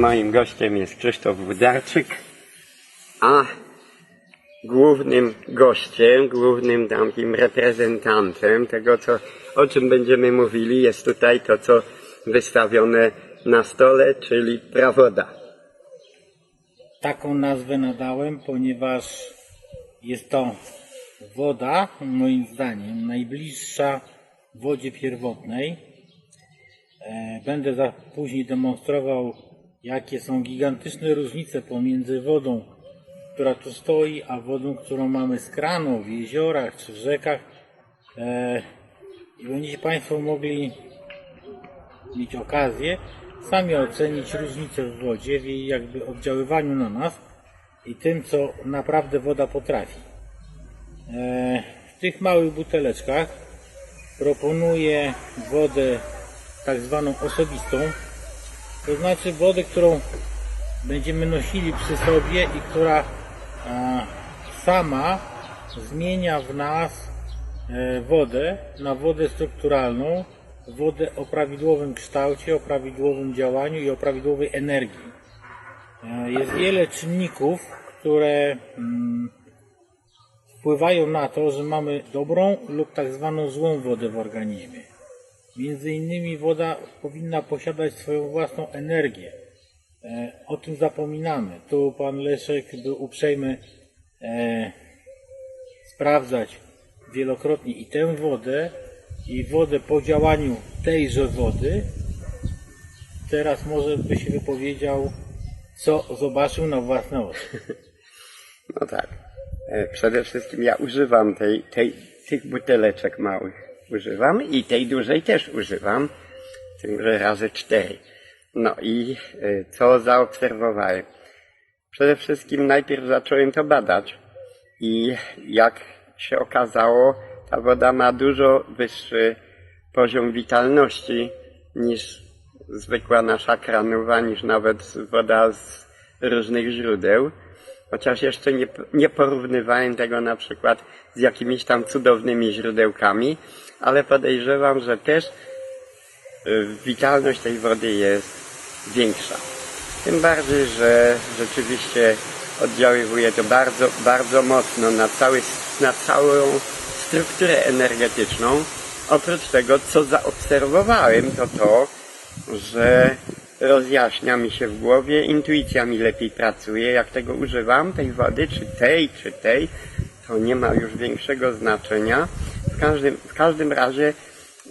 moim gościem jest Krzysztof Wudarczyk, a głównym gościem, głównym takim reprezentantem tego, co, o czym będziemy mówili, jest tutaj to, co wystawione na stole, czyli prawoda. Taką nazwę nadałem, ponieważ jest to woda, moim zdaniem, najbliższa wodzie pierwotnej. E, Będę za później demonstrował, jakie są gigantyczne różnice pomiędzy wodą, która tu stoi, a wodą, którą mamy z kranu w jeziorach czy w rzekach. E, I będziecie Państwo mogli mieć okazję sami ocenić różnicę w wodzie, w jej jakby oddziaływaniu na nas i tym, co naprawdę woda potrafi. E, W tych małych buteleczkach proponuję wodę tak zwaną osobistą, to znaczy wodę, którą będziemy nosili przy sobie i która e, sama zmienia w nas e, wodę na wodę strukturalną, wodę o prawidłowym kształcie, o prawidłowym działaniu i o prawidłowej energii. E, Jest wiele czynników, które mm, wpływają na to, że mamy dobrą lub tak zwaną złą wodę w organizmie. Między innymi woda powinna posiadać swoją własną energię. E, O tym zapominamy. Tu pan Leszek był uprzejmy e, sprawdzać wielokrotnie i tę wodę, i wodę po działaniu tejże wody. Teraz może by się wypowiedział, co zobaczył na własne oczy. No tak. E, Przede wszystkim ja używam tej, tej, tych buteleczek małych. Używam i tej dużej też używam. Tym, że razy cztery. No i e, co zaobserwowałem? Przede wszystkim najpierw zacząłem to badać. I jak się okazało, ta woda ma dużo wyższy poziom witalności niż zwykła nasza kranowa, niż nawet woda z różnych źródeł. Chociaż jeszcze nie, nie porównywałem tego na przykład z jakimiś tam cudownymi źródełkami, ale podejrzewam, że też y, witalność tej wody jest większa. Tym bardziej, że rzeczywiście oddziaływuje to bardzo, bardzo mocno na, cały, na całą strukturę energetyczną. Oprócz tego, co zaobserwowałem, to to, że rozjaśnia mi się w głowie, intuicja mi lepiej pracuje, jak tego używam, tej wody, czy tej, czy tej, to nie ma już większego znaczenia. W każdym, w każdym razie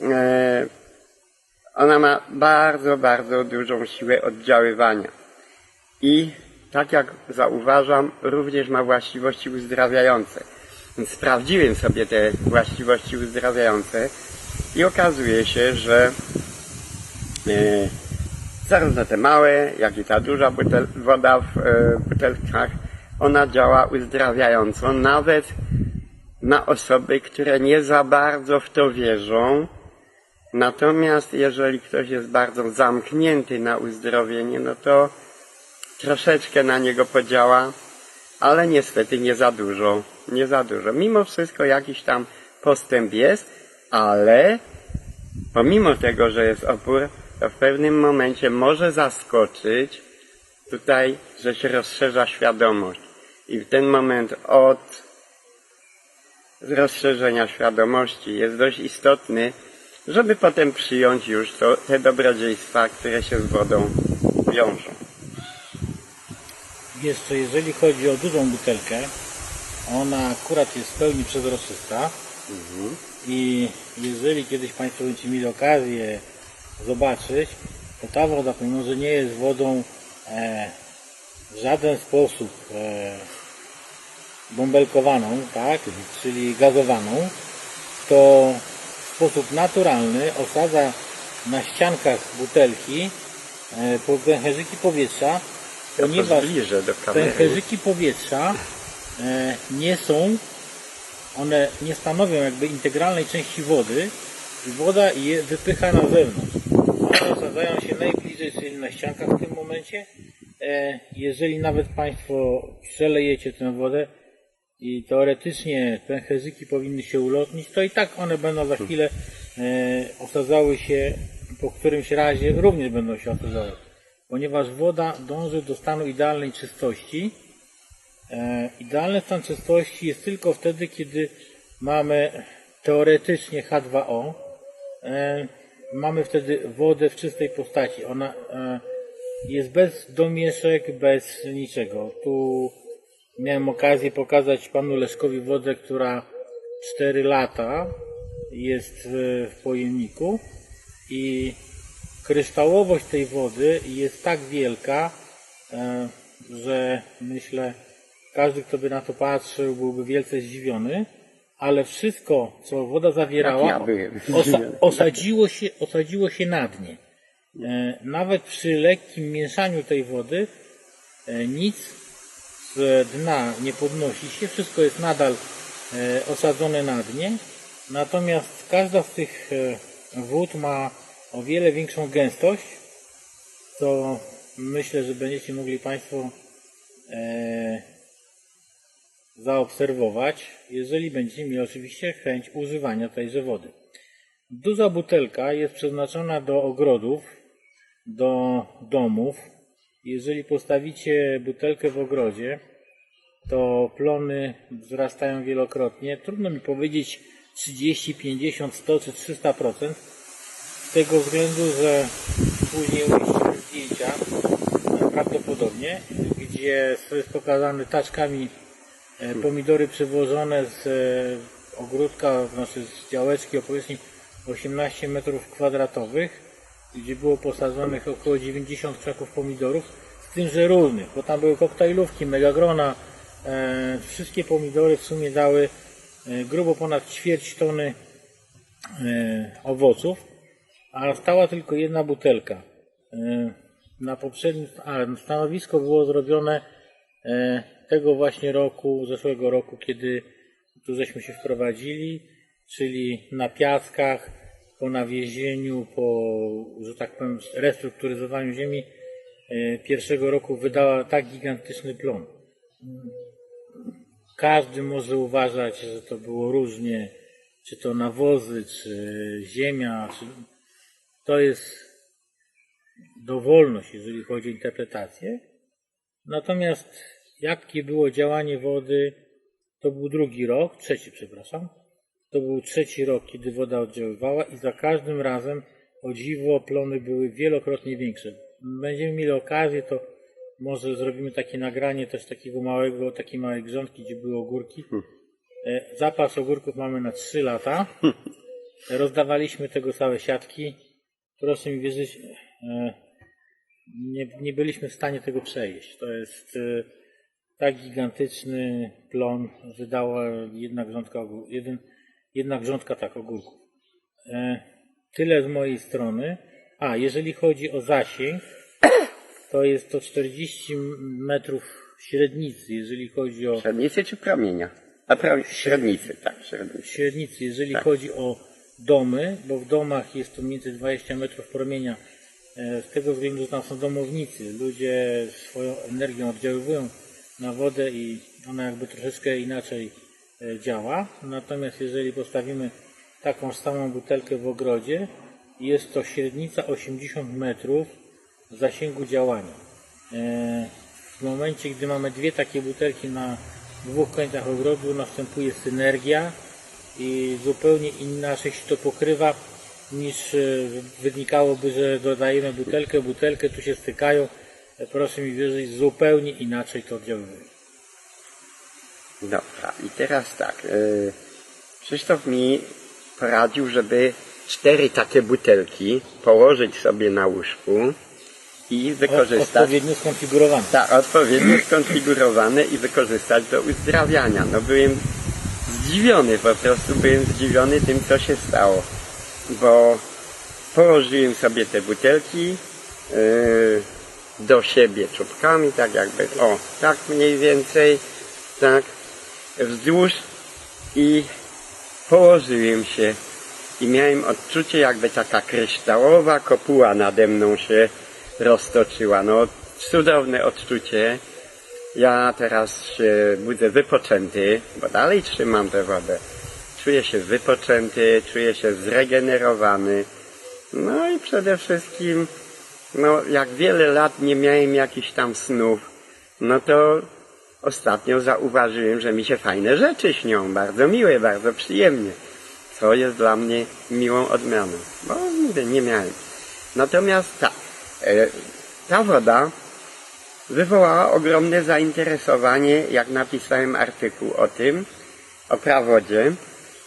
e, ona ma bardzo, bardzo dużą siłę oddziaływania. I tak jak zauważam, również ma właściwości uzdrawiające. Sprawdziłem sobie te właściwości uzdrawiające i okazuje się, że e, zarówno te małe, jak i ta duża butel, woda w e, butelkach, ona działa uzdrawiająco, nawet na osoby, które nie za bardzo w to wierzą. Natomiast jeżeli ktoś jest bardzo zamknięty na uzdrowienie, no to troszeczkę na niego podziała, ale niestety nie za dużo, nie za dużo. Mimo wszystko jakiś tam postęp jest, ale pomimo tego, że jest opór, to w pewnym momencie może zaskoczyć tutaj, że się rozszerza świadomość. I w ten moment od rozszerzenia świadomości jest dość istotny, żeby potem przyjąć już to, te dobrodziejstwa, które się z wodą wiążą. Jeszcze jeżeli chodzi o dużą butelkę, ona akurat jest w pełni przezroczysta i jeżeli kiedyś Państwo będziecie mieli okazję zobaczyć, to ta woda, pomimo że nie jest wodą e, w żaden sposób e, bąbelkowaną, tak, czyli gazowaną, to w sposób naturalny osadza na ściankach butelki e, pęcherzyki powietrza, Ja ponieważ pęcherzyki powietrza e, nie są one nie stanowią jakby integralnej części wody i woda je wypycha na zewnątrz. One osadzają się najbliżej, czyli na ściankach w tym momencie. E, Jeżeli nawet Państwo przelejecie tę wodę i teoretycznie pęcherzyki powinny się ulotnić, to i tak one będą za chwilę e, osadzały się, po którymś razie również będą się osadzały. Ponieważ woda dąży do stanu idealnej czystości, E, Idealny stan czystości jest tylko wtedy, kiedy mamy teoretycznie H2O. E, Mamy wtedy wodę w czystej postaci. Ona jest bez domieszek, bez niczego. Tu miałem okazję pokazać panu Leszkowi wodę, która 4 lata jest w pojemniku i kryształowość tej wody jest tak wielka, e, że myślę, każdy, kto by na to patrzył, byłby wielce zdziwiony, ale wszystko, co woda zawierała, byłem osa osadziło, się, osadziło się na dnie. E, Nawet przy lekkim mieszaniu tej wody e, nic dna nie podnosi się, wszystko jest nadal e, osadzone na dnie, natomiast każda z tych e, wód ma o wiele większą gęstość, co myślę, że będziecie mogli Państwo e, zaobserwować, jeżeli będziecie mieli oczywiście chęć używania tejże wody. Duża butelka jest przeznaczona do ogrodów, do domów. Jeżeli postawicie butelkę w ogrodzie, to plony wzrastają wielokrotnie. Trudno mi powiedzieć 30, 50, 100 czy 300%. Z tego względu, że później umieścimy zdjęcia prawdopodobnie, gdzie jest pokazane taczkami e, pomidory przywożone z e, ogródka, znaczy z działeczki o powierzchni 18 metrów kwadratowych, gdzie było posadzonych około 90 krzaków pomidorów, z tym, że różnych, bo tam były koktajlówki, megagrona, e, wszystkie pomidory w sumie dały e, grubo ponad ćwierć tony e, owoców, a stała tylko jedna butelka. E, Na poprzednim, a stanowisko było zrobione e, tego właśnie roku, zeszłego roku, kiedy tu żeśmy się wprowadzili, czyli na piaskach, po nawiezieniu, po, że tak powiem, restrukturyzowaniu ziemi e, pierwszego roku wydała tak gigantyczny plon. Każdy może uważać, że to było różnie, czy to nawozy, czy ziemia, czy... to jest dowolność, jeżeli chodzi o interpretację. Natomiast jakie było działanie wody, to był drugi rok, trzeci, przepraszam. To był trzeci rok, kiedy woda oddziaływała i za każdym razem o dziwo plony były wielokrotnie większe. Będziemy mieli okazję, to może zrobimy takie nagranie też takiego małego, takiej małej grządki, gdzie były ogórki. E, Zapas ogórków mamy na 3 lata. Rozdawaliśmy tego całe siatki. Proszę mi wierzyć, e, nie, nie byliśmy w stanie tego przejeść. To jest e, tak gigantyczny plon, wydała jedna grządka, ogór- jeden, jedna grządka tak ogórków. E, tyle z mojej strony. A, jeżeli chodzi o zasięg, to jest to 40 metrów średnicy, jeżeli chodzi o Średnicy czy promienia? A pro... średnicy, tak, średnicy. średnicy, jeżeli Tak. chodzi o domy, bo w domach jest to między 20 metrów promienia, e, z tego względu, że tam są domownicy. Ludzie swoją energią oddziaływują na wodę i ona jakby troszeczkę inaczej działa. Natomiast jeżeli postawimy taką samą butelkę w ogrodzie, jest to średnica 80 metrów zasięgu działania. E, W momencie, gdy mamy dwie takie butelki na dwóch końcach ogrodu, następuje synergia i zupełnie inaczej się to pokrywa niż e, wynikałoby, że dodajemy butelkę, butelkę, tu się stykają. E, Proszę mi wierzyć, zupełnie inaczej to oddziałuje. Dobra, i teraz tak. y, Krzysztof mi poradził, żeby cztery takie butelki położyć sobie na łóżku i wykorzystać. Odpowiednio skonfigurowane. Tak, odpowiednio skonfigurowane i wykorzystać do uzdrawiania. No byłem zdziwiony, po prostu byłem zdziwiony tym, co się stało. Bo położyłem sobie te butelki yy, do siebie czubkami, tak jakby, o, tak mniej więcej, tak, wzdłuż i położyłem się i miałem odczucie, jakby taka kryształowa kopuła nade mną się roztoczyła. No, cudowne odczucie. Ja teraz się budzę wypoczęty, bo dalej trzymam tę wodę. Czuję się wypoczęty, czuję się zregenerowany. No i przede wszystkim, no jak wiele lat nie miałem jakichś tam snów, no to ostatnio zauważyłem, że mi się fajne rzeczy śnią, bardzo miłe, bardzo przyjemnie, co jest dla mnie miłą odmianą, bo nigdy nie miałem. Natomiast tak, e, ta woda wywołała ogromne zainteresowanie, jak napisałem artykuł o tym, o prawodzie,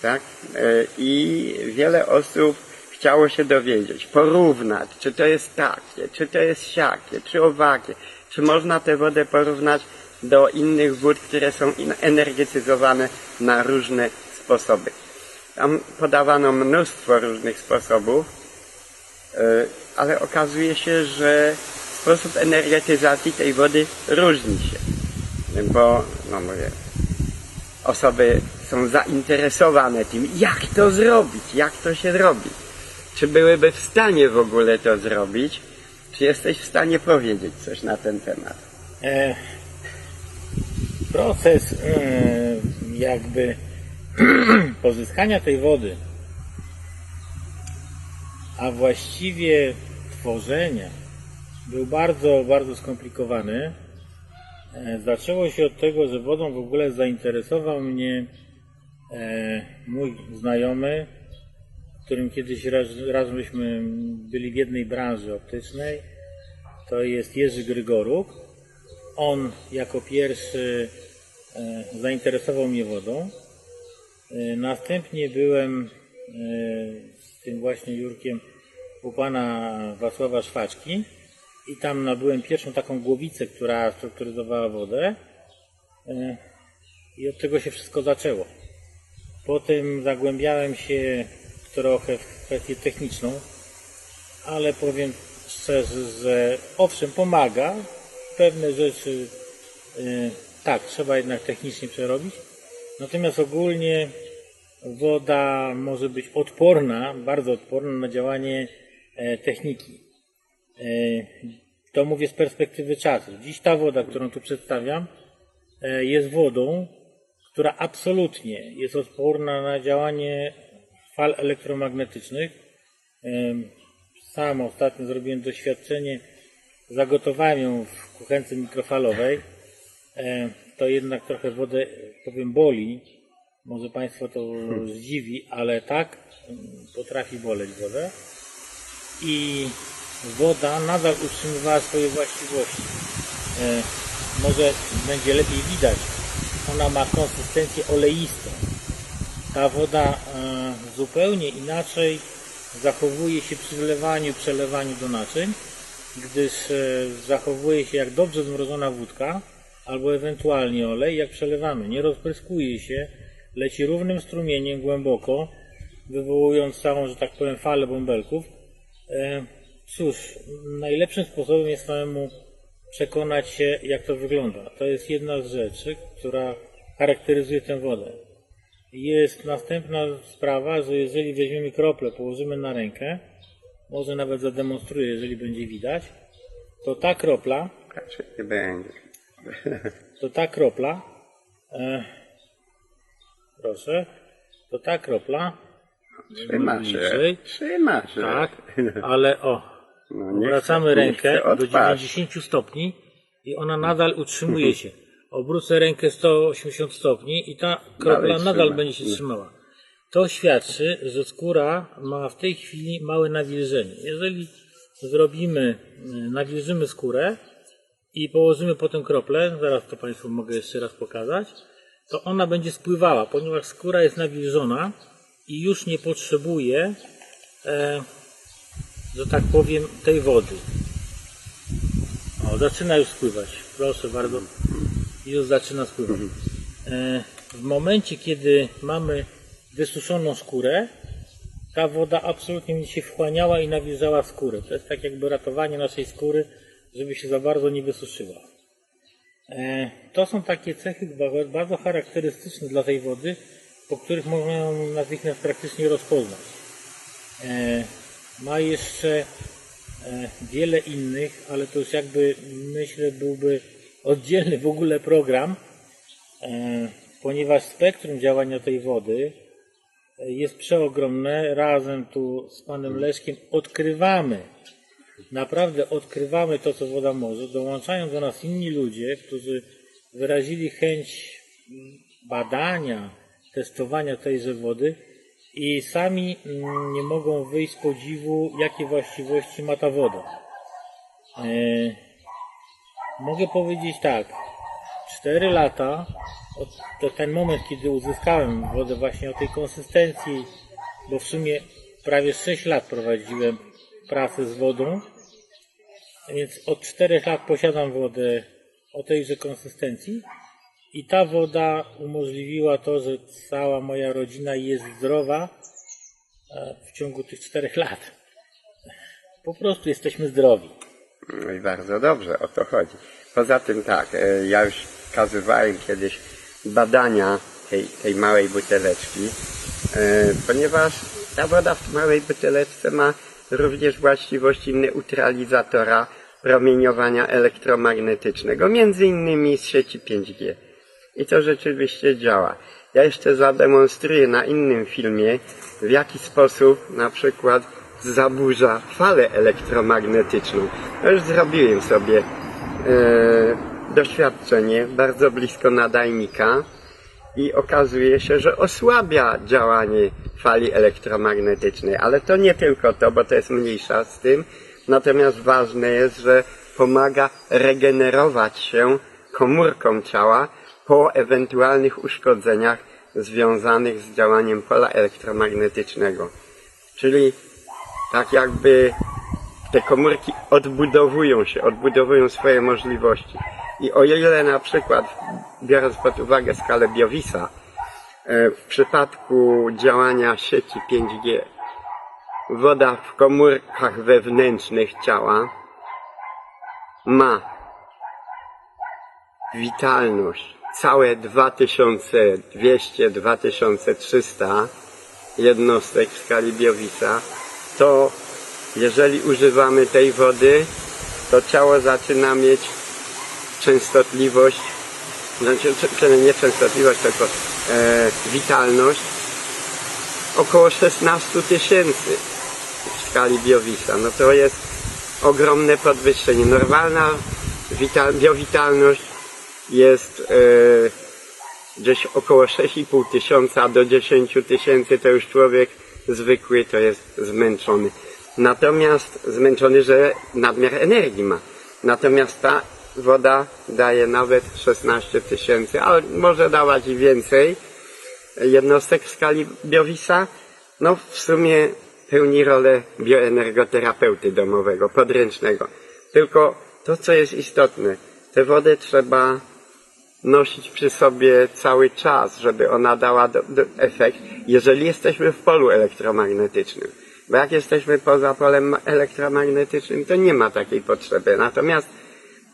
tak? E, I wiele osób chciało się dowiedzieć, porównać, czy to jest takie, czy to jest siakie, czy owakie, czy można tę wodę porównać do innych wód, które są energetyzowane na różne sposoby. Tam podawano mnóstwo różnych sposobów, e, ale okazuje się, że sposób energetyzacji tej wody różni się. Bo, no mówię, osoby są zainteresowane tym, jak to zrobić, jak to się robi. Czy byłyby w stanie w ogóle to zrobić? Czy jesteś w stanie powiedzieć coś na ten temat? E, proces e, jakby pozyskania tej wody, a właściwie tworzenia, był bardzo, bardzo skomplikowany. E, zaczęło się od tego, że wodą w ogóle zainteresował mnie e, mój znajomy, którym kiedyś raz, raz byli w jednej branży optycznej. To jest Jerzy Grygoruk. On jako pierwszy e, zainteresował mnie wodą. E, Następnie byłem e, z tym właśnie Jurkiem u pana Wacława Szwaczki i tam nabyłem pierwszą taką głowicę, która strukturyzowała wodę. I od tego się wszystko zaczęło. Potem zagłębiałem się trochę w kwestię techniczną, ale powiem szczerze, że owszem, pomaga. Pewne rzeczy y, tak, trzeba jednak technicznie przerobić. Natomiast ogólnie woda może być odporna, bardzo odporna na działanie e, techniki. E, to mówię z perspektywy czasu. Dziś ta woda, którą tu przedstawiam, e, jest wodą, która absolutnie jest odporna na działanie fal elektromagnetycznych. Sam ostatnio zrobiłem doświadczenie, zagotowałem ją w kuchence mikrofalowej. E, To jednak trochę wodę, powiem, boli. Może Państwo to zdziwi, ale tak mm, potrafi boleć wodę. I woda nadal utrzymywała swoje właściwości. E, Może będzie lepiej widać. Ona ma konsystencję oleistą. Ta woda e, zupełnie inaczej zachowuje się przy wlewaniu, przelewaniu do naczyń, gdyż e, zachowuje się jak dobrze zmrożona wódka albo ewentualnie olej, jak przelewamy. Nie rozpryskuje się, leci równym strumieniem głęboko, wywołując całą, że tak powiem, falę bąbelków. E, Cóż, najlepszym sposobem jest samemu przekonać się, jak to wygląda. To jest jedna z rzeczy, która charakteryzuje tę wodę. Jest następna sprawa, że jeżeli weźmiemy krople, położymy na rękę, może nawet zademonstruję, jeżeli będzie widać, to ta kropla, Raczej nie będzie. to ta kropla, e, proszę, to ta kropla, Trzyma się. Niżej. Trzyma się. tak, ale o, No, nie chce- nie rękę do odpaść. 90 stopni i ona nadal utrzymuje się. Obrócę rękę 180 stopni i ta kropla nadal trzyma. będzie się trzymała. To świadczy, że skóra ma w tej chwili małe nawilżenie. Jeżeli zrobimy, y, nawilżymy skórę i położymy potem kroplę, zaraz to Państwu mogę jeszcze raz pokazać, to ona będzie spływała, ponieważ skóra jest nawilżona i już nie potrzebuje e, że tak powiem, tej wody. O, zaczyna już spływać. Proszę bardzo. Już zaczyna spływać. E, w momencie, kiedy mamy wysuszoną skórę, ta woda absolutnie będzie się wchłaniała i nawilżała skórę. To jest tak jakby ratowanie naszej skóry, żeby się za bardzo nie wysuszyła. E, To są takie cechy ba- bardzo charakterystyczne dla tej wody, po których można ją natychmiast praktycznie rozpoznać. E, ma jeszcze e, wiele innych, ale to już jakby myślę byłby oddzielny w ogóle program, ponieważ spektrum działania tej wody jest przeogromne. Razem tu z panem Leszkiem odkrywamy, naprawdę odkrywamy to, co woda może. Dołączają do nas inni ludzie, którzy wyrazili chęć badania, testowania tejże wody i sami mm, nie mogą wyjść z podziwu, jakie właściwości ma ta woda. E, mogę powiedzieć tak, 4 lata, od, ten moment, kiedy uzyskałem wodę właśnie o tej konsystencji, bo w sumie prawie 6 lat prowadziłem pracę z wodą, więc od 4 lat posiadam wodę o tejże konsystencji i ta woda umożliwiła to, że cała moja rodzina jest zdrowa e, w ciągu tych 4 lat. Po prostu jesteśmy zdrowi. No i bardzo dobrze, o to chodzi. Poza tym tak, e, ja już wskazywałem kiedyś badania tej, tej małej buteleczki, e, ponieważ ta woda w małej buteleczce ma również właściwości neutralizatora promieniowania elektromagnetycznego, między innymi z sieci 5G. I to rzeczywiście działa. Ja jeszcze zademonstruję na innym filmie, w jaki sposób na przykład zaburza falę elektromagnetyczną. No już zrobiłem sobie e, doświadczenie bardzo blisko nadajnika i okazuje się, że osłabia działanie fali elektromagnetycznej. Ale to nie tylko to, bo to jest mniejsza z tym. Natomiast ważne jest, że pomaga regenerować się komórkom ciała po ewentualnych uszkodzeniach związanych z działaniem pola elektromagnetycznego. Czyli tak jakby te komórki odbudowują się, odbudowują swoje możliwości. I o ile na przykład, biorąc pod uwagę skalę Biowisa, e, w przypadku działania sieci 5G, woda w komórkach wewnętrznych ciała ma witalność całe 2200-2300 jednostek w skali Biowisa, to jeżeli używamy tej wody, to ciało zaczyna mieć częstotliwość, znaczy czy- czy nie częstotliwość, tylko e, witalność około 16 tysięcy w skali Biowisa. No to jest ogromne podwyższenie. Normalna wital, biowitalność jest e, gdzieś około 6,5 tysiąca do 10 tysięcy to już człowiek zwykły to jest zmęczony. Natomiast zmęczony, że nadmiar energii ma. Natomiast ta woda daje nawet 16 tysięcy, ale może dawać i więcej jednostek w skali Biowisa. No w sumie pełni rolę bioenergoterapeuty domowego, podręcznego. Tylko to, co jest istotne, tę wodę trzeba nosić przy sobie cały czas, żeby ona dała do, do efekt, jeżeli jesteśmy w polu elektromagnetycznym. Bo jak jesteśmy poza polem elektromagnetycznym, to nie ma takiej potrzeby. Natomiast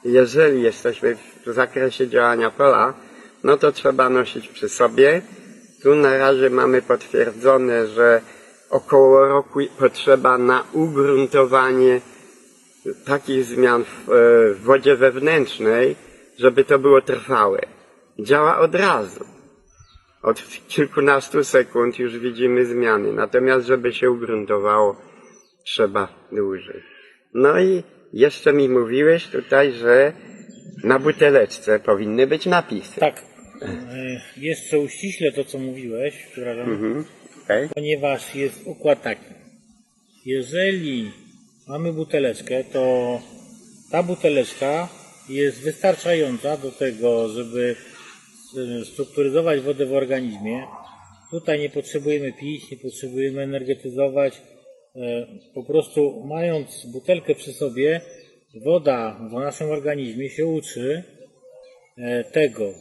jeżeli jesteśmy w zakresie działania pola, no to trzeba nosić przy sobie. Tu na razie mamy potwierdzone, że około roku potrzeba na ugruntowanie takich zmian w, e, w wodzie wewnętrznej, żeby to było trwałe. Działa od razu. Od kilkunastu sekund już widzimy zmiany. Natomiast, żeby się ugruntowało, trzeba dłużej. No i jeszcze mi mówiłeś tutaj, że na buteleczce powinny być napisy. Tak, e, jeszcze uściślę to, co mówiłeś, przepraszam. Mhm. Okej. ponieważ jest układ taki. Jeżeli mamy buteleczkę, to ta buteleczka jest wystarczająca do tego, żeby strukturyzować wodę w organizmie. Tutaj nie potrzebujemy pić, nie potrzebujemy energetyzować. E, Po prostu mając butelkę przy sobie, woda w naszym organizmie się uczy e, tego,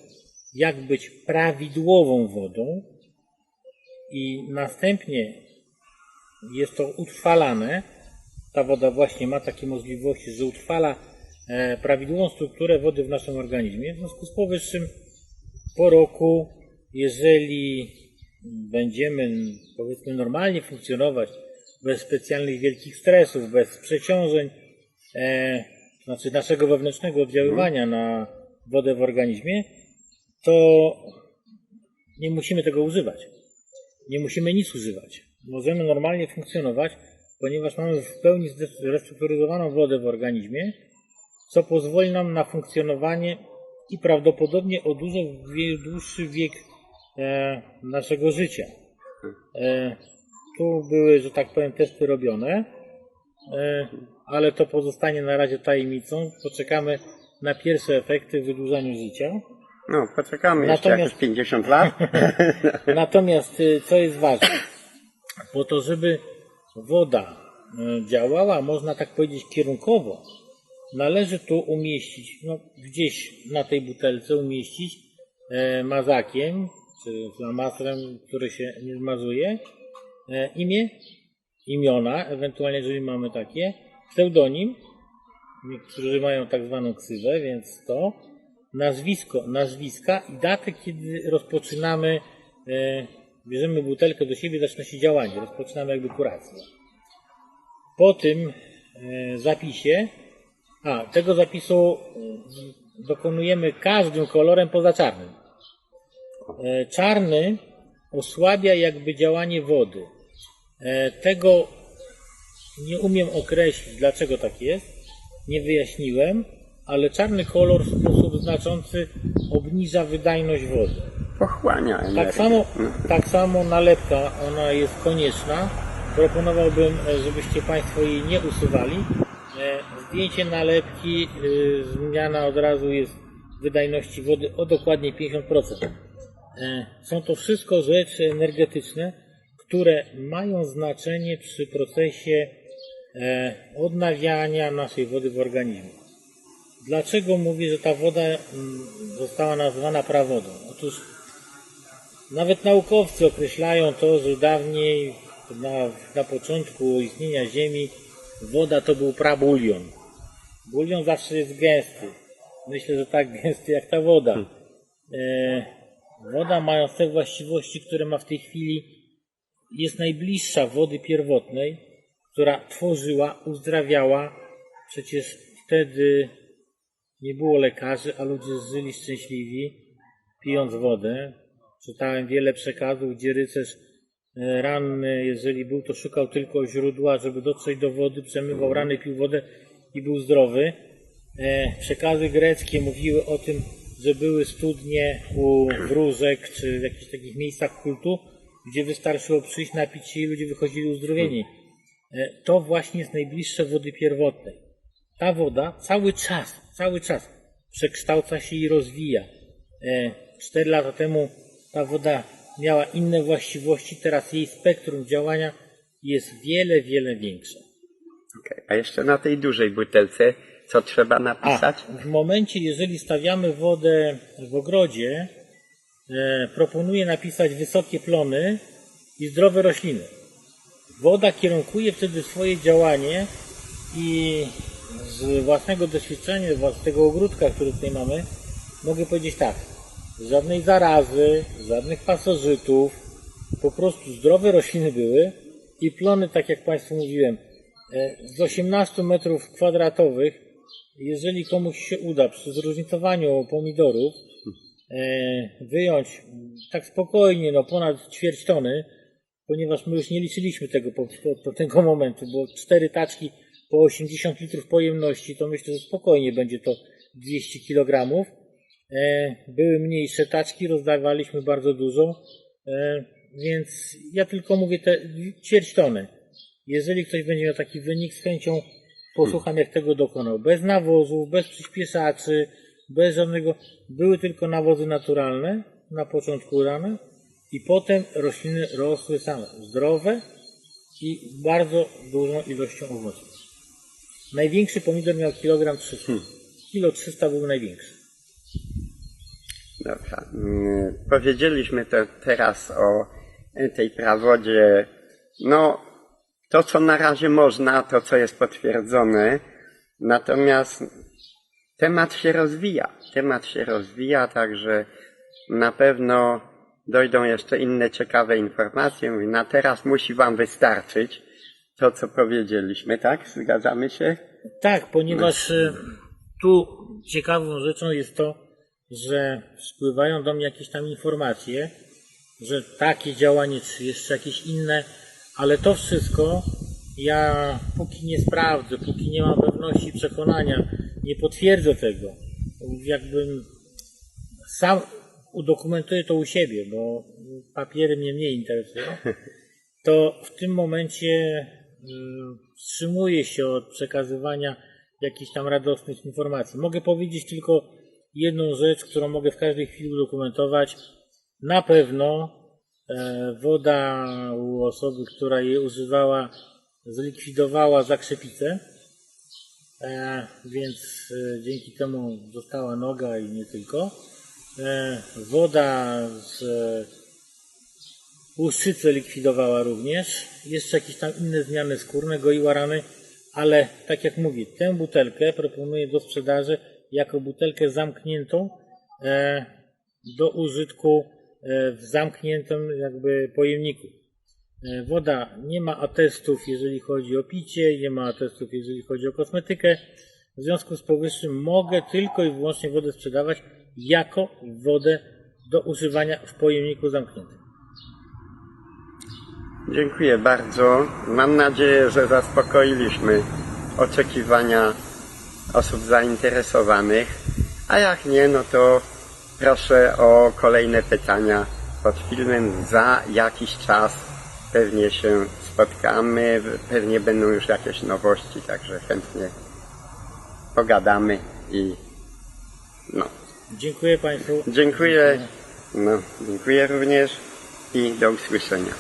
jak być prawidłową wodą, i następnie jest to utrwalane. Ta woda właśnie ma takie możliwości, że utrwala e, prawidłową strukturę wody w naszym organizmie. W związku z powyższym po roku, jeżeli będziemy powiedzmy normalnie funkcjonować bez specjalnych wielkich stresów, bez przeciążeń, e, znaczy naszego wewnętrznego oddziaływania na wodę w organizmie, to nie musimy tego używać. Nie musimy nic używać. Możemy normalnie funkcjonować, ponieważ mamy w pełni zrestrukturyzowaną wodę w organizmie, co pozwoli nam na funkcjonowanie i prawdopodobnie o dużo dłuższy wiek e, naszego życia. E, tu były, że tak powiem, testy robione, e, ale to pozostanie na razie tajemnicą. Poczekamy na pierwsze efekty w wydłużaniu życia. No, poczekamy jeszcze Natomiast- jakieś 50 lat. Natomiast y, co jest ważne, po to, żeby woda y, działała, można tak powiedzieć kierunkowo, należy tu umieścić, no, gdzieś na tej butelce umieścić e, mazakiem, czy flamastrem, który się nie zmazuje, e, imię, imiona, ewentualnie jeżeli mamy takie, pseudonim, niektórzy mają tak zwaną ksywę, więc to, nazwisko, nazwiska i datę, kiedy rozpoczynamy, e, bierzemy butelkę do siebie, zaczyna się działanie, rozpoczynamy jakby kurację. Po tym e, zapisie, a tego zapisu e, dokonujemy każdym kolorem poza czarnym. E, czarny osłabia jakby działanie wody. E, tego nie umiem określić, dlaczego tak jest. Nie wyjaśniłem, ale czarny kolor w sposób znaczący obniża wydajność wody. Pochłania energię. Tak samo, tak samo nalepka, ona jest konieczna. Proponowałbym, e, żebyście Państwo jej nie usuwali. E, Zdjęcie nalepki, zmiana od razu jest wydajności wody o dokładnie 50%. E, Są to wszystko rzeczy energetyczne, które mają znaczenie przy procesie e, odnawiania naszej wody w organizmie. Dlaczego mówię, że ta woda mm, została nazwana prawodą? Otóż nawet naukowcy określają to, że dawniej, na, na początku istnienia Ziemi, woda to był prabulion. Bulion zawsze jest gęsty. Myślę, że tak gęsty jak ta woda. E, woda mając te właściwości, które ma w tej chwili, jest najbliższa wody pierwotnej, która tworzyła, uzdrawiała. Przecież wtedy nie było lekarzy, a ludzie żyli szczęśliwi, pijąc wodę. Czytałem wiele przekazów, gdzie rycerz e, ranny, jeżeli był, to szukał tylko źródła, żeby dotrzeć do wody, przemywał rany, pił wodę i był zdrowy. E, Przekazy greckie mówiły o tym, że były studnie u wróżek czy w jakichś takich miejscach kultu, gdzie wystarczyło przyjść, napić się i ludzie wychodzili uzdrowieni. E, To właśnie jest najbliższe wody pierwotnej. Ta woda cały czas, cały czas przekształca się i rozwija. E, Cztery lata temu ta woda miała inne właściwości, teraz jej spektrum działania jest wiele, wiele większe. Okej, A jeszcze na tej dużej butelce, co trzeba A napisać? w momencie, jeżeli stawiamy wodę w ogrodzie, e, proponuję napisać wysokie plony i zdrowe rośliny. Woda kierunkuje wtedy swoje działanie i z własnego doświadczenia, z tego ogródka, który tutaj mamy, mogę powiedzieć tak. Żadnej zarazy, żadnych pasożytów, po prostu zdrowe rośliny były i plony, tak jak Państwu mówiłem, e, z 18 metrów kwadratowych, jeżeli komuś się uda przy zróżnicowaniu pomidorów wyjąć tak spokojnie, no ponad ćwierć tony, ponieważ my już nie liczyliśmy tego po, po, tego momentu, bo cztery taczki po 80 litrów pojemności, to myślę, że spokojnie będzie to 200 kg. E, były mniejsze taczki, rozdawaliśmy bardzo dużo, e, więc ja tylko mówię te ćwierć tony. Jeżeli ktoś będzie miał taki wynik, z chęcią posłucham, jak tego dokonał. Bez nawozów, bez przyspieszaczy, bez żadnego. Były tylko nawozy naturalne na początku rana i potem rośliny rosły same. Zdrowe i bardzo dużą ilością owoców. Największy pomidor miał kilogram 300. Kilo 300 był największy. Dobrze. Mm, Powiedzieliśmy to teraz o tej prawodzie. No, to co na razie można, to co jest potwierdzone. Natomiast temat się rozwija. Temat się rozwija, także na pewno dojdą jeszcze inne ciekawe informacje. Mówi, na teraz musi Wam wystarczyć to, co powiedzieliśmy, tak? Zgadzamy się? Tak, ponieważ e, tu ciekawą rzeczą jest to, że spływają do mnie jakieś tam informacje, że takie działanie, czy jeszcze jakieś inne, ale to wszystko ja póki nie sprawdzę, póki nie mam pewności przekonania, nie potwierdzę tego, jakbym sam udokumentuję to u siebie, bo papiery mnie mniej interesują, to w tym momencie y, wstrzymuję się od przekazywania jakichś tam radosnych informacji. Mogę powiedzieć tylko jedną rzecz, którą mogę w każdej chwili udokumentować. Na pewno e, woda u osoby, która jej używała, zlikwidowała zakrzepicę, e, więc e, dzięki temu została noga i nie tylko. E, woda z e, Łuszczycę likwidowała również. Jeszcze jakieś tam inne zmiany skórne, goiła rany, ale tak jak mówię, tę butelkę proponuję do sprzedaży jako butelkę zamkniętą e, do użytku e, w zamkniętym jakby pojemniku. E, woda nie ma atestów, jeżeli chodzi o picie, nie ma atestów, jeżeli chodzi o kosmetykę. W związku z powyższym mogę tylko i wyłącznie wodę sprzedawać jako wodę do używania w pojemniku zamkniętym. Dziękuję bardzo. Mam nadzieję, że zaspokoiliśmy oczekiwania osób zainteresowanych. A jak nie, no to proszę o kolejne pytania pod filmem. Za jakiś czas pewnie się spotkamy. Pewnie będą już jakieś nowości, także chętnie pogadamy i no. Dziękuję Państwu. Dziękuję. No, dziękuję również i do usłyszenia.